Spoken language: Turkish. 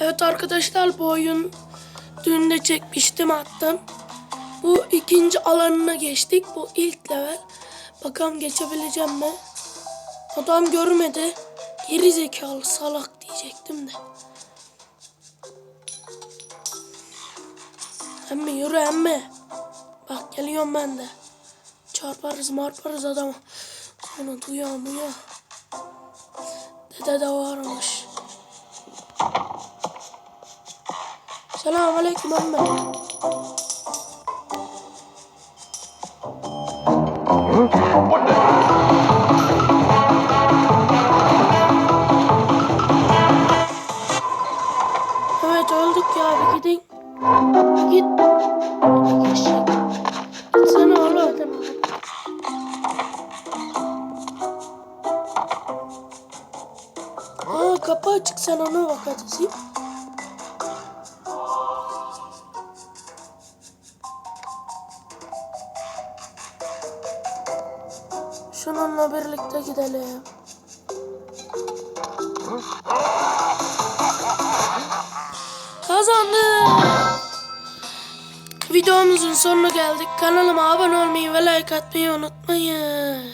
Evet arkadaşlar bu oyun dün de çekmiştim attım. Bu ikinci alanına geçtik. Bu ilk level. Bakalım geçebileceğim mi? Adam görmedi. Geri zekalı salak diyecektim de. Emmi yürü emmi. Bak geliyorum ben de. Çarparız marparız adamı. Sonra duyuyor duyuyor. Dede de varmış. Selamun aleyküm emmi. Evet öldük ya bir gidin. Git. Gitsene oğlum. Aa kapı açık sen ona bak. Şununla birlikte gidelim. Kazandık. Videomuzun sonuna geldik. Kanalıma abone olmayı ve like atmayı unutmayın.